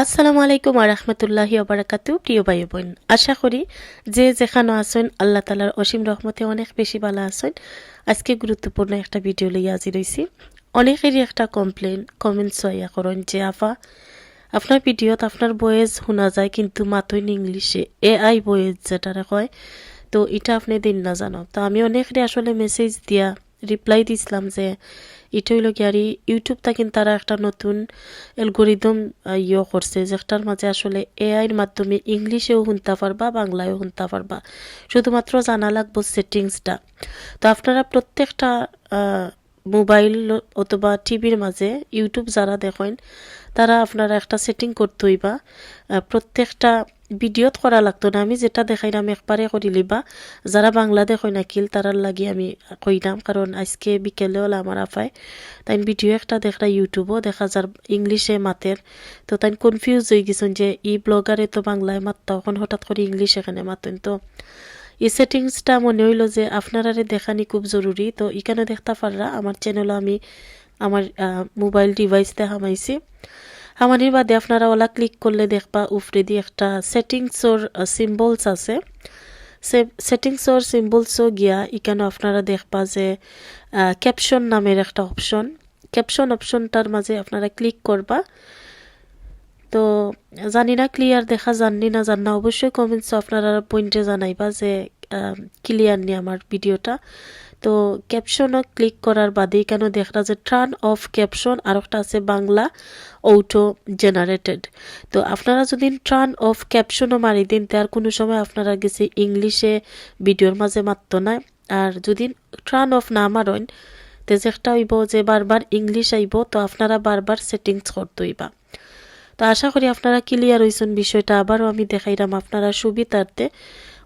আসসালামু আলাইকুম আরহামতুল্লাহি অবরাকাতু প্রিয় ভাই বোন আশা করি যে যেখানে আসেন আল্লাহ তালার অসীম রহমতে অনেক বেশি ভালো আছেন। আজকে গুরুত্বপূর্ণ একটা ভিডিও লইয়া আজি রয়েছি অনেকেরই একটা কমপ্লেন কমেন্টস হইয়া করেন যে, আফা, আপনার ভিডিওত আপনার বয়েজ শোনা যায় কিন্তু মাতইন ইংলিশে। এ আই বয়েজ যেটারে কয়, তো এটা আপনি দিন না জানো। তো আমি অনেকেরই আসলে মেসেজ দিয়া রিপ্লাই দিছিলাম যে এটা হইল কি আর ইউটিউব থাকেন তারা একটা নতুন অ্যালগোরিদম ইয়ে করছে যেটার মাঝে আসলে এআইয়ের মাধ্যমে ইংলিশেও শুনতে পারবা, বাংলায়ও শুনতে পারবা। শুধুমাত্র জানা লাগবো সেটিংসটা তো আপনারা প্রত্যেকটা মোবাইল অথবা টিভির মাঝে ইউটিউব যারা দেখেন, তারা আপনারা একটা সেটিং করতে হইবা। প্রত্যেকটা ভিডিওত করা লাগতো না। আমি যেটা দেখাই দেখাইলাম একবারে করি লিবা। যারা বাংলা দেখো নাকিল তারার লাগি আমি কইলাম কারণ আজকে বিকেলে হলো আমার আফায় তাই ভিডিও একটা দেখা ইউটিউবও দেখা যার ইংলিশে মাতের তো তাই কনফিউজ হয়ে গেছেন যে ই ব্লগারে তো বাংলায় মাততা এখন হঠাৎ করে ইংলিশ এখানে মাতেন তো। এই সেটিংসটা মনে হইল যে আপনারারে দেখানি খুব জরুরি। তো এখানে দেখতে পাররা, আমার চ্যানেলে আমি, আমার মোবাইল ডিভাইস দেখা মাইছি আমাদের বাদে আপনারা ওলা ক্লিক করলে দেখবা উফরে দিয়ে একটা সেটিংসর সিম্বলস আছে। সেটিংসর সিম্বলসও গিয়া এখানে আপনারা দেখবা যে ক্যাপশন নামের একটা অপশন ক্যাপশন অপশনটার মাঝে আপনারা ক্লিক করবা। তো, জানি না ক্লিয়ার দেখা জাননি না জান না, অবশ্যই কমেন্টস আপনারা পয়েন্টে জানাইবা যে ক্লিয়ার নি আমার ভিডিওটা। তো ক্যাপশনও ক্লিক করার বাদেই কেন দেখা যে ট্রান অফ ক্যাপশন আর একটা আছে বাংলা অটো জেনারেটেড তো আপনারা যদি ট্রান অফ ক্যাপশনও মারি দিন তার কোনো সময় আপনারা গেছে ইংলিশে ভিডিওর মাঝে মাত্র না। আর যদি ট্রান অফ না মারেন, তে যেটা হইব যে বারবার ইংলিশ আইব, তো আপনারা বারবার সেটিংস করতে হইবা। তো আশা করি আপনারা ক্লিয়ার হয়েছেন বিষয়টা। আবারও আমি দেখাইলাম আপনারা সুবিধার্থে।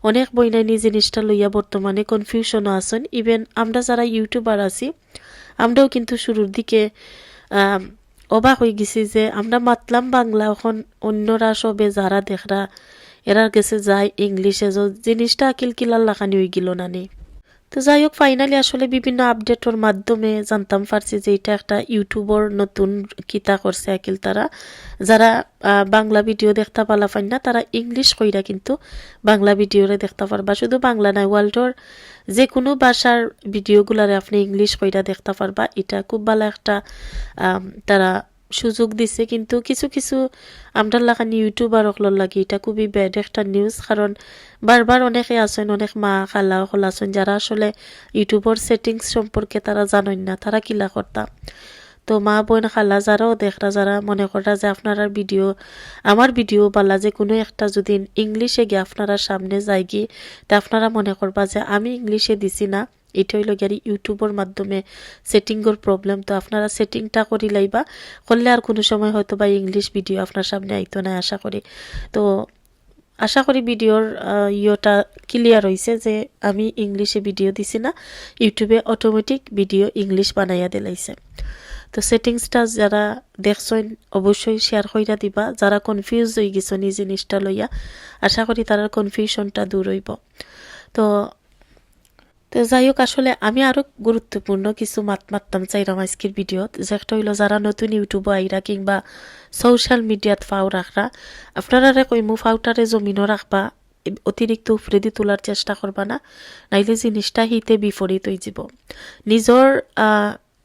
অনেক বইনাইনি জিনিসটা লইয়া বর্তমানে কনফিউশনও আছেন। ইভেন আমরা যারা ইউটিউবার আছি, আমরাও কিন্তু শুরুর দিকে অবাক হয়ে গেছি যে আমরা মাতলাম বাংলা, এখন অন্যরা সবে যারা দেখরা, এরা গেছে যায় ইংলিশে। জিনিসটা আকিল কিলার লাখানি হয়ে গেল না নি তো যাই হোক ফাইনালি আসলে বিভিন্ন আপডেটর মাধ্যমে জানতাম পারছি যে এটা একটা ইউটিউবর নতুন কিতা করছে আকিল তারা। যারা বাংলা ভিডিও দেখতে পালা পাই না, তারা ইংলিশ কইরা কিন্তু বাংলা ভিডিওরে দেখতে পারবা। শুধু বাংলা নাই ওয়ার্ল্ডর যে কোনো ভাষার ভিডিওগুলারে আপনি ইংলিশ কইরা দেখতে পারবা। এটা খুব ভালো একটা তারা সুযোগ দিছে, কিন্তু কিছু কিছু আমরার লাগানি ইউটিউবার অকলর লাগে, এটা খুবই ব্যাড একটা নিউজ কারণ বারবার অনেকে আছেন, অনেক মা, খালা, অকল আছেন যারা আসলে ইউটিউবর সেটিংস সম্পর্কে তারা জানেন না তারা কিলা করতা তো মা বোন খালা যারাও দেখরা যারা মনে করা যে আপনারা ভিডিও আমার ভিডিও বালা যে কোনো একটা যদি ইংলিশে গিয়ে আপনারা সামনে যাই গিয়ে তা আপনারা মনে করবা যে আমি ইংলিশে দিছি না। এটা হইল গিয়ে ইউটিউবের মাধ্যমে সেটিংয়ের প্রবলেম তো আপনারা সেটিংটা করি লাইবা, করলে আর কোনো সময় হয়তো বা ইংলিশ ভিডিও আপনার সামনে আইতো না আশা করি। তো আশা করি ভিডিওর ইয়েটা ক্লিয়ার হয়েছে যে আমি ইংলিশে ভিডিও দিছি না ইউটিউবে অটোমেটিক ভিডিও ইংলিশ বানাইয়া দিলাইছে। তো সেটিংসটা যারা দেখছেন অবশ্যই শেয়ার কইরা দিবা। যারা কনফিউজ হয়ে গেছেন এই জিনিসটা লইয়া, আশা করি তার কনফিউশনটা দূর হইব। তো তো যাই হোক, আসলে আমি আরও গুরুত্বপূর্ণ কিছু মাত মারতাম চাইলাম আজকের ভিডিওত। যেটা হইল যারা নতুন ইউটিউব আইরা কিংবা সোশ্যাল মিডিয়াত ফাও রাখরা আপনারা কইমু ফাউটারে জমিনও রাখবা অতিরিক্ত উফরে তোলার চেষ্টা করবা না, নাইলে জিনিসটা হিতে বিপরীত হয়ে যাব। নিজর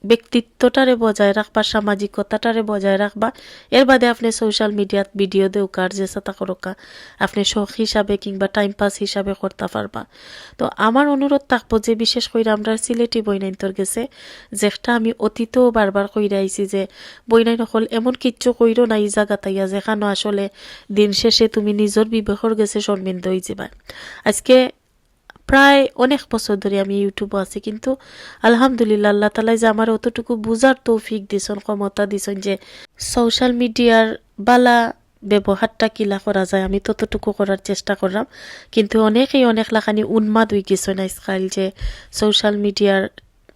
ব্যক্তিত্বটারে বজায় রাখবা, সামাজিকতাটারে বজায় রাখবা। এর বাদে আপনি সোশ্যাল মিডিয়াত ভিডিও দেউকার যে সাতা করকা। আপনি শখ হিসাবে কিংবা টাইম পাস হিসাবে করতে পারবা। তো আমার অনুরোধ থাকব যে বিশেষ করে আমরা সিলেটি বইনাইন্তর গেছে, যেটা আমি অতীতেও বারবার কইরা আইছি যে বইনাই নকল এমন কিচ্ছু কইরো নাই জায়গা তাইয়া যেখানে আসলে দিন শেষে তুমি নিজের বিবেকর গেছে শর্মিন্দ হয়ে যাবা আজকে প্রায় অনেক বছর ধরে আমি ইউটিউবে আছি, কিন্তু আলহামদুলিল্লাহ আল্লাহ তালাই যে আমার অতটুকু বুঝার তৌফিক দিছেন, ক্ষমতা দিছেন যে সোশ্যাল মিডিয়ার বালা ব্যবহারটা কিলা করা যায়, আমি ততটুকু করার চেষ্টা করলাম। কিন্তু অনেকেই অনেক লাখানি উন্মাদ হয়ে গেছেন আজকাল যে সোশ্যাল মিডিয়ার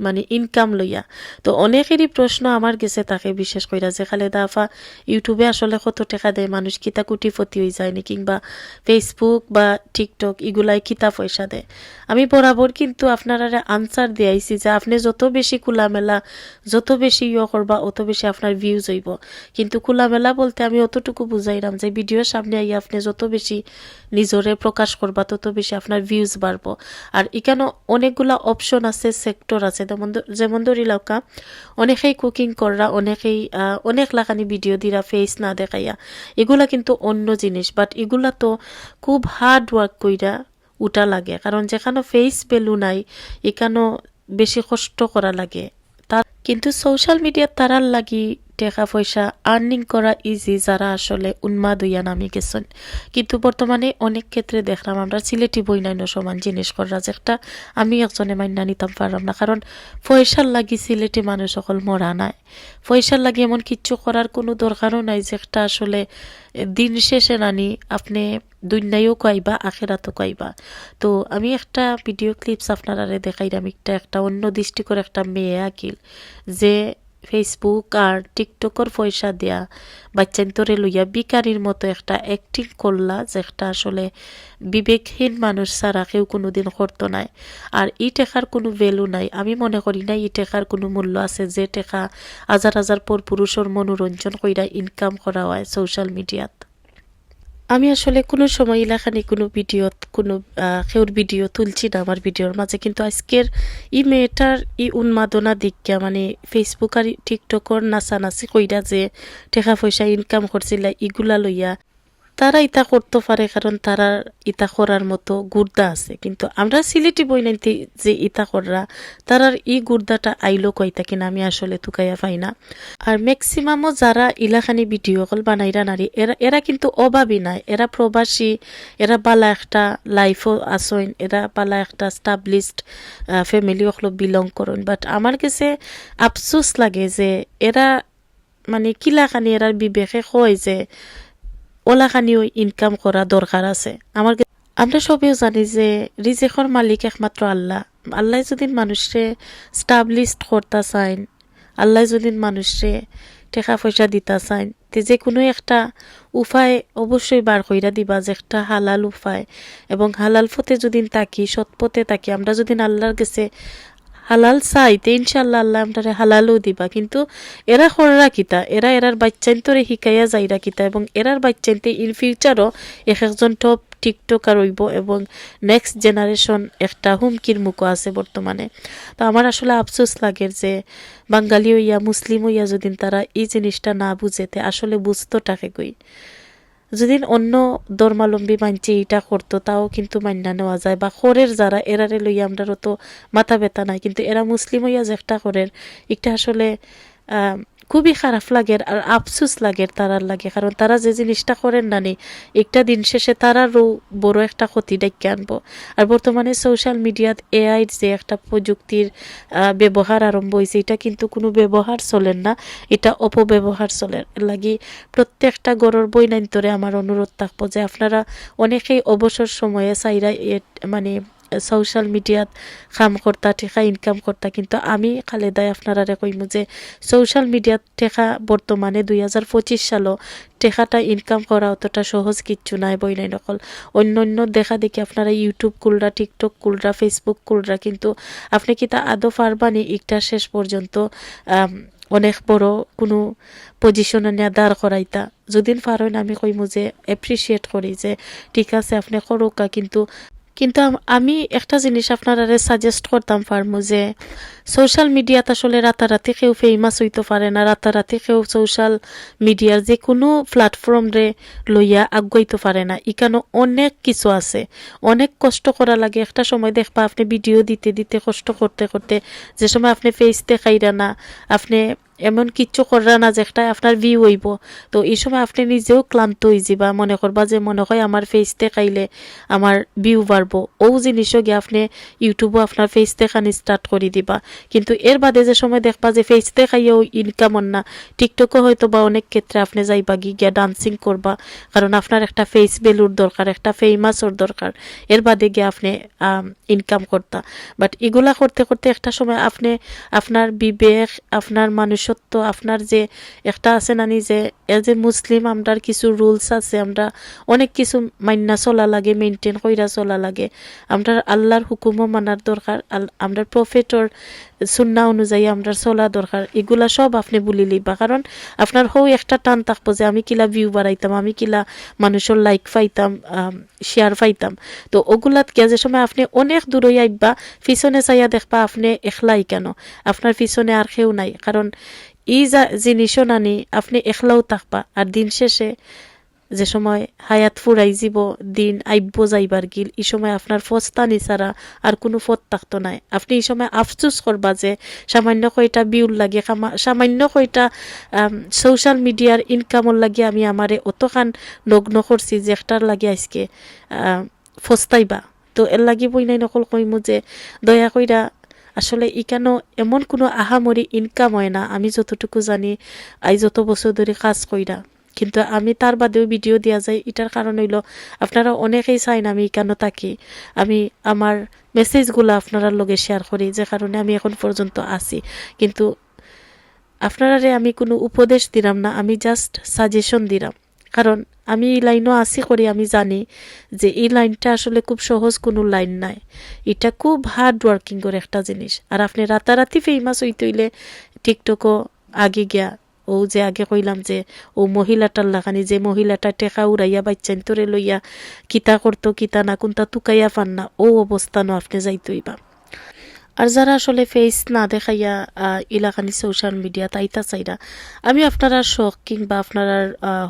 মানে ইনকাম লইয়া। তো অনেকেরই প্রশ্ন আমার গেছে তাকে বিশেষ কইরা যে, খালেদা দাফা ইউটিউবে আসলে কত টাকা দেয়? মানুষ কিতা কুটিপতি হয়ে যায়নি কিংবা ফেসবুক বা টিকটক এগুলাই কিতা পয়সা দেয়। আমি বরাবর কিন্তু আপনারা আনসার দিয়াইছি যে, আপনি যত বেশি খোলামেলা, যত বেশি ইয়ে করবা, অত বেশি আপনার ভিউজ হইব। কিন্তু খোলামেলা বলতে আমি অতটুকু বুঝাইলাম যে ভিডিওর সামনে আইয়া আপনি যত বেশি নিজরে প্রকাশ করবা, তত বেশি আপনার ভিউজ বাড়বো। আর এখানে অনেকগুলা অপশন আছে সেক্টর আছে। যেমন ধরি লওকা অনেকেই কুকিং কররা অনেকেই অনেক লাখানি ভিডিও দিরা ফেস না দেখাইয়া। এগুলা কিন্তু অন্য জিনিস বাট এগুলা তো খুব হার্ড ওয়ার্ক কইরা উঠা লাগে। কারণ যেখানে ফেস ভ্যালু নাই এখানেও বেশি কষ্ট করা লাগে। তার কিন্তু সোশ্যাল মিডিয়ার তারার লাগি টাকা পয়সা আর্নিং করা ইজি যারা আসলে উন্মাদ হইয়া নামি গেছেন। কিন্তু বর্তমানে অনেক ক্ষেত্রে দেখলাম আমরা সিলেটি বইনাইন সমান জিনিস করা যেটা আমি একজনে মান্না নিতাম পারলাম না। কারণ পয়সার লাগি সিলেটি মানুষ সকল মরা নাই। পয়সার লাগি এমন কিচ্ছু করার কোনো দরকারও নাই যে একটা আসলে দিন শেষে নানি আপনি দুনিয়ায়ও কইবা, আখেরাতও কইবা। তো আমি একটা ভিডিও ক্লিপস আপনার আপনারা দেখাইলাম, একটা একটা অন্য দৃষ্টিকর একটা মেয়ে আকিল যে ফেসবুক আর টিকটকর পয়সা দেয়া। বাচ্চান্তরে লইয়া বিকারির মতো একটা অ্যাক্টিং করলা যেটা আসলে বিবেকহীন মানুষ ছাড়া কেউ কোনো দিন করতো নাই। আর ই টেকার কোনো ভ্যালু নাই। আমি মনে করি না ই টেকার কোনো মূল্য আছে যে টেকা হাজার হাজার পর পুরুষের মনোরঞ্জন কইরা ইনকাম করা হয় সোশ্যাল মিডিয়াত আমি আসলে কোনো সময় ইলাখানি কোনো ভিডিও, কোনো কেউর ভিডিও তুলছি না আমার ভিডিওর মাঝে। কিন্তু আজকের ই মেয়েটার ই উন্মাদনা দিককে মানে ফেসবুক আর টিকটকর নাচানাচি কইরা যে টেকা পয়সা ইনকাম করছিল ইগুলা লইয়া তারা ইতা করতে পারে, কারণ তারা ইতা করার মতো গুর্দা আছে। কিন্তু আমরা সিলেটি বই নাইতে যে ইতা কররা তারার ই গুর্দাটা আইলো কইতা কিনা আমি আসলে তুকাইয়া পাই না। আর ম্যাক্সিমামও যারা ইলাখানি ভিডিও কল বানাইরা নারী এরা এরা কিন্তু অভাবী নাই এরা প্রবাসী, এরা বালা একটা লাইফও আসইন এরা বালা একটা স্টাবলিশড ফ্যামিলি ওগুলো বিলং করুন। বাট আমার কাছে আফসোস লাগে যে এরা মানে কিলাখানি এরার বিবেকে কয় যে ওলাখানিও ইনকাম করা দরকার আছে। আমার আমরা সবেও জানি যে রিজেকর মালিক একমাত্র আল্লাহ। আল্লাহ যদি মানুষে স্টাবলিশড করতে চাইন, আল্লাহ যদি মানুষে টাকা পয়সা দিতে চাইন, তে যে কোনো একটা উপায় অবশ্যই বার কইরা দিবা, যে একটা হালাল উপায়। এবং হালাল পথে যদি তাকি সৎ পথে তাকি আমরা যদি আল্লাহর কাছে হালাল চাইতে ইনশাল্লাহ আল্লাহ আমরারে হালালও দিবা। কিন্তু এরা খররা কিতা? এরা এরার বাচ্চান্তরে শিকাইয়া যাইরা কিতা? এবং এরার বাচ্চান্তে ইন ফিউচারও এক একজন টপ টিকটকার হইব এবং নেক্সট জেনারেশন একটা হুমকির মুখও আছে বর্তমানে। তো আমার আসলে আফসোস লাগে যে বাঙালি হইয়া, মুসলিম হইয়া যদি তারা এই জিনিসটা না বুঝেতে আসলে বুঝতো টাকে কই? যদি অন্য ধর্মাবলম্বী মানছে এটা করতো, তাও কিন্তু মান্য নেওয়া যায়। বা খরের যারা, এরারে লইয়া আমরা তো মাথা ব্যথা নাই। কিন্তু এরা মুসলিম হইয়া যে একটা করের একটা আসলে খুবই খারাপ লাগে আর আফসুস লাগে তারার লাগে। কারণ তারা যে জিনিসটা করেন না নি, একটা দিন শেষে তারারও বড় একটা ক্ষতি ডেকে আনব। আর বর্তমানে সোশ্যাল মিডিয়াত এআই যে একটা প্রযুক্তির ব্যবহার আরম্ভ হয়েছে এটা কিন্তু কোনো ব্যবহার চলেন না, এটা অপব্যবহার চলে। লাগি প্রত্যেকটা গরর বইনান্তরে আমার অনুরোধ থাকব যে আপনারা অনেকেই অবসর সময়ে চাইরা মানে সোশ্যাল মিডিয়াত কাম করতা ঠেকা ইনকাম করতা কিন্তু আমি খালেদায় আপনারা কইমু যে সোশ্যাল মিডিয়াত ঠেকা বর্তমানে দুই হাজার পঁচিশ সালও টেকাটা ইনকাম করা অতটা সহজ কিচ্ছু নাই বই নাই নকল। অন্য অন্য দেখা দেখি আপনারা ইউটিউব কুলরা টিকটক কুলরা ফেসবুক কুলরা কিন্তু আপনি কি তা আদৌ পারবানি একটা শেষ পর্যন্ত অনেক বড় কোনো পজিশনে নিয়ে দাঁড় করাইতা যদিন পারেন আমি কইমু যে এপ্রিসিয়েট করি যে ঠিক আছে, আপনি করুকা কিন্তু কিন্তু আমি একটা জিনিস আপনারা সাজেস্ট করতাম পারমু যে সোশ্যাল মিডিয়াত আসলে রাতারাতি কেউ ফেমাস হইতে পারে না। রাতারাতি কেউ সোশ্যাল মিডিয়ার যে কোনো প্ল্যাটফর্ম রে লইয়া আগাইতে পারে না। ইকানো অনেক কিছু আছে। অনেক কষ্ট করা লাগে। একটা সময় দেখবা আপনি ভিডিও দিতে দিতে কষ্ট করতে করতে যে সময় আপনি ফেস দেখাইরা না, আপনি এমন কিচ্ছু করা না যে একটা আপনার ভিউ হইব। তো এই সময় আপনি নিজেও ক্লান্ত হয়ে যাবা মনে করবা যে মনে হয় আমার ফেস দেখাইলে আমার ভিউ বাড়বো। ও জিনিসও গিয়ে আপনি ইউটিউবও আপনার ফেস দেখানি স্টার্ট করে দিবা। কিন্তু এর বাদে যে সময় দেখবা যে ফেস দেখাইয়াও ইনকাম না টিকটকও হয়তো বা অনেক ক্ষেত্রে আপনি যাইবা, গিয়া ডান্সিং করবা। কারণ আপনার একটা ফেস ভ্যালুর দরকার, একটা ফেমাসর দরকার। এর বাদে গিয়ে আপনি ইনকাম করতা। বাট এগুলা করতে করতে একটা সময় আপনি, আপনার বিবেক, আপনার মানুষত্ব আপনার যে একটা আছে নানি যে এজ এ মুসলিম, আমরার কিছু রুলস আছে, আমরা অনেক কিছু মান্না চলা লাগে মেনটেন কইরা চলা লাগে। আমরা আল্লাহর হুকুমও মানার দরকার আমরা প্রফেটর সুন্না অনুযায়ী আমরা চলা দরকার, এগুলা সব আপনি বলি লিবা। কারণ আপনার হও একটা টান থাকব যে আমি কিলা ভিউ বাড়াইতাম, আমি কিলা মানুষের লাইক পাইতাম শেয়ার পাইতাম তো ওগুলাত গিয়া যে সময় আপনি অনেক দূরই আইবা পিছনে চাইয়া দেখবা আপনি একলাই কেন? আপনার পিছনে আর কেউ নাই। কারণ ই যা জিনিসও নানি, আপনি একলাও থাকবা। আর দিন শেষে যে সময় হায়াত ফুরাই যাব দিন আইব্য যাইবার গিল, এই সময় আপনার ফস্তানি ছাড়া আর কোনো ফত থাকতো নাই। আপনি এই সময় আফসোস করবা যে সামান্য কয়টা বিউল লাগে সামা- সামান্য কয়টা সোশ্যাল মিডিয়ার ইনকামর লাগে আমি আমারে অতখান নগ্ন করছি যে একটার লাগে আজকে ফস্তাইবা। তো এর লাগি বই নাই নকল কইমু যে দয়া কইরা আসলে ইকানো এমন কোনো আহামরি ইনকাম হয় না, আমি যতটুকু জানি, আই যত বছর ধরে কাজ কইরা। কিন্তু আমি তার বাদেও ভিডিও দেওয়া যায়, এটার কারণ হইল আপনারা অনেকেই চাইন আমি কেন থাকি। আমি আমার মেসেজগুলো আপনার লগে শেয়ার করি, যে কারণে আমি এখন পর্যন্ত আছি। কিন্তু আপনারারে আমি কোনো উপদেশ দিলাম না, আমি জাস্ট সাজেশন দিলাম কারণ আমি এই লাইনও আসি করি, আমি জানি যে এই লাইনটা আসলে খুব সহজ কোনো লাইন নাই। এটা খুব হার্ড ওয়ার্কিং করে একটা জিনিস। আর আপনি রাতারাতি ফেমাস হইতে হইলে টিকটকও আগে গিয়া ও যে আগে কইলাম যে ও মহিলাটার লাগানি, যে মহিলাটা টেকা উড়াইয়া বাচ্চান তোরে লইয়া কিতা করতো, কিতা না কোনটা তুকাইয়া পান না ও অবস্থানও আপনি যাইতইবা আর যারা আসলে ফেস না দেখাইয়া আহ, এলাকানি সোশ্যাল মিডিয়া তাইতা চাইরা আমি আপনারা শখ কিংবা আপনার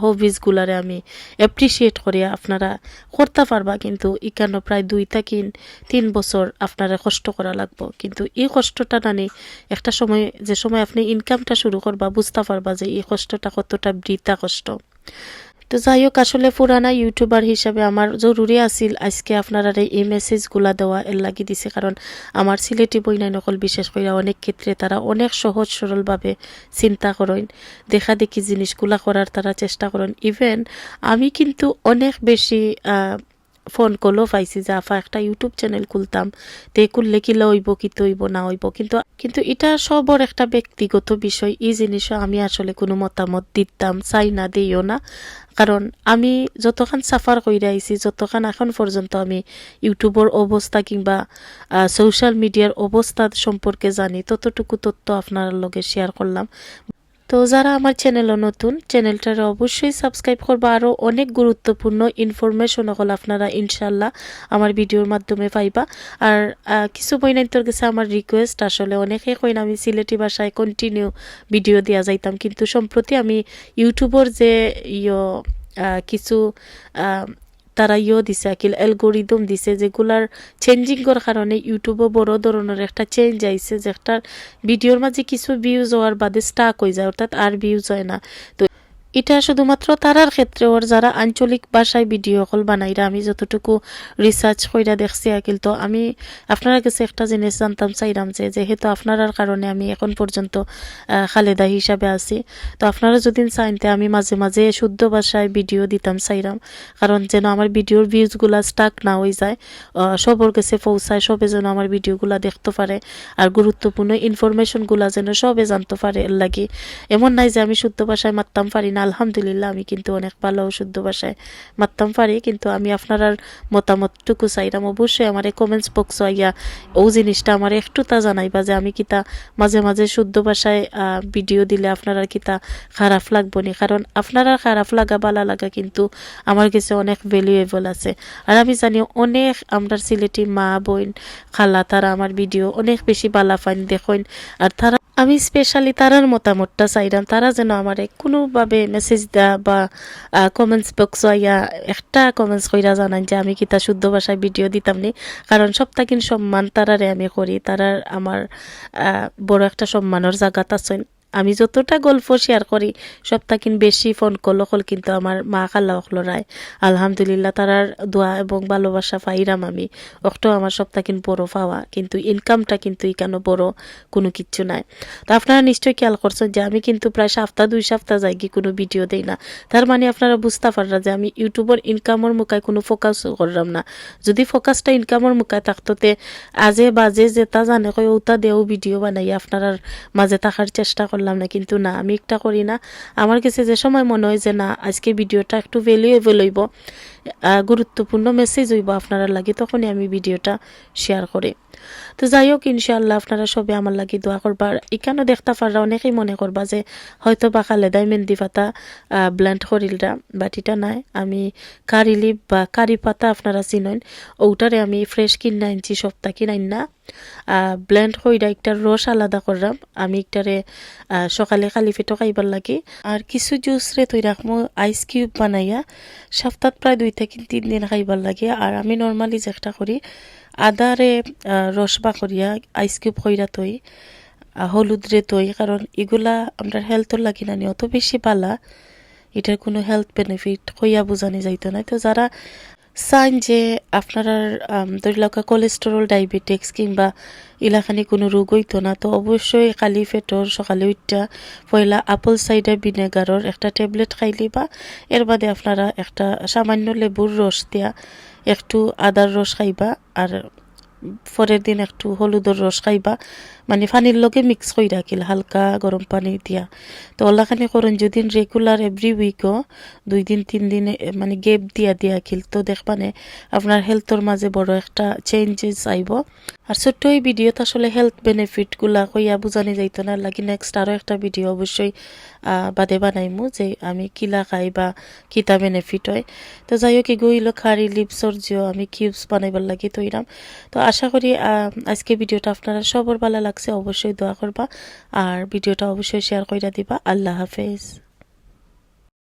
হবিজ গুলারে আমি অ্যাপ্রিসিয়েট করি আপনারা করতে পারবা। কিন্তু ইকানো প্রায় দুই থাকি তিন বছর আপনারা কষ্ট করা লাগবো। কিন্তু এই কষ্টটা নানি একটা সময় যে সময় আপনি ইনকামটা শুরু করবা বুঝতে পারবা যে এই কষ্টটা কতটা বৃথা কষ্ট। তো যাই হোক আসলে পুরানা ইউটিউবার হিসাবে আমার জরুরি আছিল আজকে আপনারা এই মেসেজগুলা দেওয়া। এর লাগি দিছে কারণ আমার সিলেটি বইনাই নকল, বিশেষ করে অনেক ক্ষেত্রে তারা অনেক সহজ সরলভাবে চিন্তা করেন, দেখা দেখি জিনিসগুলা করার তারা চেষ্টা করেন। ইভেন আমি কিন্তু অনেক বেশি ফোন কলও পাইছি যে, আফা, একটা ইউটিউব চ্যানেল খুলতাম। তে খুললে কি হইব কি হইব না হইব। কিন্তু কিন্তু এটা সবর একটা ব্যক্তিগত বিষয়। এই জিনিসও আমি আসলে কোনো মতামত দিতাম, চাই না দিও না। কারণ আমি যতখান সাফার কইরা আইছি, যতখান এখন পর্যন্ত আমি ইউটিউবের অবস্থা কিংবা সোশ্যাল মিডিয়ার অবস্থা সম্পর্কে জানি, ততটুকু তথ্য আপনার লগে শেয়ার করলাম। তো যারা আমার চ্যানেলও নতুন চ্যানেলটারে অবশ্যই সাবস্ক্রাইব করবা আরও অনেক গুরুত্বপূর্ণ ইনফরমেশন হল আপনারা ইনশাল্লাহ আমার ভিডিওর মাধ্যমে পাইবা। আর কিছু বইনাইতর কাছে আমার রিকোয়েস্ট আসলে অনেকে কইন আমি সিলেটি ভাষায় কন্টিনিউ ভিডিও দেওয়া যাইতাম, কিন্তু সম্প্রতি আমি ইউটিউবর যে ইয় কিছু তারা ইয়ে দিছে, আকিল অ্যালগোরিদম দিছে, যেগুলার চেঞ্জিংয়ের কারণে ইউটিউবও বড় ধরনের একটা চেঞ্জ আইছে একটা ভিডিওর মাঝে কিছু ভিউজ হওয়ার বাদে স্টাক হয়ে যায়, অর্থাৎ আর ভিউজ হয় না। তো এটা শুধুমাত্র তারার ক্ষেত্রে ওর যারা আঞ্চলিক ভাষায় ভিডিও কল বানাইরা আমি যতটুকু রিসার্চ কইরা দেখছি আকিল তো আমি আপনারা কাছে একটা জিনিস জানতাম চাইলাম যে যেহেতু আপনারার কারণে আমি এখন পর্যন্ত খালেদা হিসাবে আছি। তো আপনারা যদি চাইতে আমি মাঝে মাঝে শুদ্ধ ভাষায় ভিডিও দিতাম চাইলাম কারণ যেন আমার ভিডিওর ভিউজগুলা স্টাক না হয়ে যায় সবার কাছে পৌঁছায়, সবে যেন আমার ভিডিওগুলা দেখতে পারে। আর গুরুত্বপূর্ণ ইনফরমেশনগুলা যেন সবে জানতে পারে এর লাগি। এমন নাই যে আমি শুদ্ধ ভাষায় মারতাম, পারি না। আলহামদুলিল্লাহ, আমি কিন্তু অনেক ভালো শুদ্ধ ভাষায় মারতাম পারি, কিন্তু আমি আপনার মতামতটুকু চাইলাম। অবশ্যই আমার কমেন্টস বক্স আইয়া ও জিনিসটা আমার একটু তা জানাইবা যে আমি কিতা মাঝে মাঝে শুদ্ধ ভাষায় ভিডিও দিলে আপনারা কিতা খারাপ লাগবো নি? কারণ আপনারা খারাপ লাগা বালা লাগা কিন্তু আমার কাছে অনেক ভ্যালুয়েবল আছে। আর আমি জানি অনেক আমরা সিলেটি মা, বোন, খালা, তারা আমার ভিডিও অনেক বেশি বালা ফাইন দেখেন। আর তারা আমি স্পেশালি তারার মতামতটা চাইলাম তারা যেন আমার কোনোভাবে মেসেজ দেয়া বা কমেন্টস বক্স আইয়া একটা কমেন্টস কইরা জানান যে, আমি কিতা শুদ্ধ ভাষায় ভিডিও দিতাম নি কারণ সপ্তাহিন সম্মান তারারে আমি করি। তারার আমার বড় একটা সম্মানের জায়গাত আছেন। আমি যতটা গল্প শেয়ার করি সপ্তাহকিন বেশি ফোন কল হল কিন্তু আমার মা খাল্লা অখলরায় আলহামদুলিল্লাহ তারার দোয়া এবং ভালোবাসা পাইরাম আমি। অক্টো আমার সপ্তাহকিন বড় পাওয়া, কিন্তু ইনকামটা কিন্তু এখানে বড় কোনো কিচ্ছু নাই। তো আপনারা নিশ্চয়ই খেয়াল করছেন যে আমি কিন্তু প্রায় সপ্তাহ, দুই সপ্তাহ যাই কি কোনো ভিডিও দেই না। তার মানে আপনারা বুঝতে পাররা যে আমি ইউটিউবের ইনকামের মুখায় কোনো ফোকাস করলাম না। যদি ফোকাসটা ইনকামের মুখায় থাকতো তে আজে বাজে যেটা জানে কই ওটা দেও ভিডিও বানাই আপনার মাঝে থাকার চেষ্টা করলাম না, কিন্তু না, আমি একটা করি না। আমার কাছে যে সময় মনে হয় যে না, আজকে ভিডিওটা একটু ভ্যালুয়েবল হইব। গুরুত্বপূর্ণ মেসেজ হইব আপনারা লাগে, তখনই আমি ভিডিওটা শেয়ার করি। তো যাই হোক, ইনশাআল্লাহ আপনারা সবে আমার লাগি দোয়া করবার। এখানেও দেখতে পাররা অনেকেই মনে করবা যে হয়তো বা খালেদাই মেহেন্দি পাতা ব্ল্যান্ড করিলরা বাট এটা নাই। আমি কারি লিপ বা কারি পাতা আপনারা চিনেন, ওটারে আমি ফ্রেশ কিনা আনছি, সপ্তাহ কিনাইন না। ব্লেন্ড কইরা একটার রস আলাদা করলাম আমি একটারে সকালে খালি পেটো খাইবার লাগি। আর কিছু জুস রে তৈ রাখব আইস কিউব বানাইয়া সপ্তাহ প্রায় দুই থেকে তিন দিন খাইবার লাগে। আর আমি নর্মালি যেটা করি আদারে আহ, রস বা করিয়া আইস কিউব কইরা তৈ হলুদরে তৈ কারণ এগুলা আমরা হেলথর লাগি না অত বেশি পালা এটার কোনো হেলথ বেনিফিট কইয়া বোঝানি যাইতো না তো যারা চান যে আপনার ধরি লওক কোলেস্টেরল ডায়াবেটিক্স কিংবা ইলাখানি কোনো রোগ হইতো না, তো অবশ্যই কালি পেটর সকালে উঠটা পয়লা আপল সাইডার ভিনেগারর একটা ট্যাবলেট খাইলি বা এর বাদে আপনারা একটা সামান্য লেবুর রস দিয়া একটু আদার রস খাইবা, আর পরের দিন একটু হলুদের রস খাইবা। মানে পানির লগে মিক্স করে রাখিল, হালকা গরম পানি দিয়া। তো ওলাখানি করুন যদি রেগুলার এভরি উইকও দুই দিন, তিন দিন মানে গেপ দিয়া দিয়া খিল তো দেখবানে আপনার হেলথর মাঝে বড় একটা চেঞ্জেস আইব। আর ছোট্ট এই ভিডিওতে আসলে হেলথ বেনিফিটগুলা কইয়া বুঝানি যাইতো না। লাগি নেক্সট আরও একটা ভিডিও অবশ্যই বাদে বানাইমু যে আমি কিলা খাই বা কিতা বেনিফিট হয়। তো যাই হোক এগুলো খারি লিপসর জিও আমি কিউবস বানাইবার লাগি তৈরাম। তো আশা করি আজকে ভিডিওটা আপনারা সবর ভালো লাগছে, অবশ্যই দোয়া করবা। আর ভিডিওটা অবশ্যই শেয়ার কইরা দিবা। আল্লাহ হাফেজ।